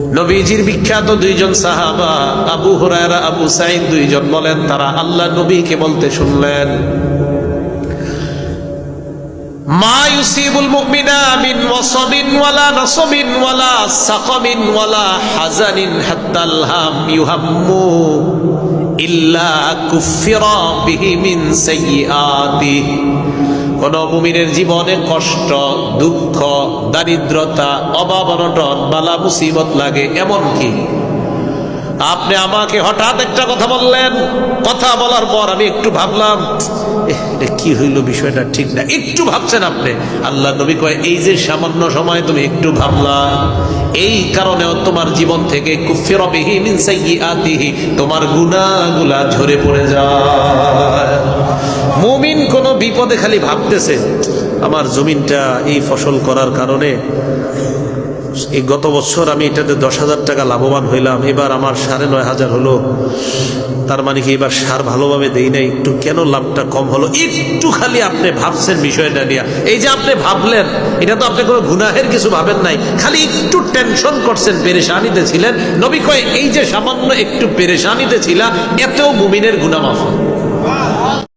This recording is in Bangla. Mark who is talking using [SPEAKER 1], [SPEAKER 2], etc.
[SPEAKER 1] নবীজির বিখ্যাত দুইজন সাহাবা, আবু হরায়রা, আবু সাইদ দুইজন বলেন, তারা আল্লাহ নবীকে বলতে শুনলেন। ইউসিবুল মুমিনা মিন ওয়াসাবিন ওয়ালা নাসাবিন ওয়ালা সাকামিন ওয়ালা হাজানিন হাত্তাল হাম ইউহাম্মু ইল্লা কুফিরা বিহি মিন সাইয়্যাতিহি কোন মুমিনের জীবনে কষ্ট, দুঃখ, দারিদ্রতা, অভাব অনটন, বালা মুসিবত লাগে এমন কি আপনি আমাকে হঠাৎ একটা কথা বললেন। কথা বলার পর আমি একটু ভাবলাম "এহ, এটা কি হইল বিষয়টা ঠিক না। একটু ভাবছেন আপনি। আল্লাহ নবী কয় এই যে সামান্য সময় তুমি একটু ভাবলা এই কারণেও তোমার জীবন থেকে তোমার গুনাহগুলা ঝরে পড়ে যায়। মুমিন কোনো বিপদে খালি ভাবতেছে আমার জমিনটা এই ফসল করার কারণে এই গত বছর আমি এটাতে দশ হাজার টাকা লাভবান হইলাম। এবার আমার সাড়ে নয় হাজার হলো। তার মানে কি এবার সার ভালোভাবে দেই নাই। একটু কেন লাভটা কম হলো? একটু খালি আপনি ভাবছেন বিষয়টা নিয়ে। এই যে আপনি ভাবলেন, এটা তো আপনি কোনো গুনাহের কিছু ভাবেন নাই। খালি একটু টেনশন করছেন, পেরেশানিতে ছিলেন। নবী কয়, এই যে সামান্য একটু পেরেশানিতে ছিলা, এতেও মুমিনের গুণা মাফ হয়।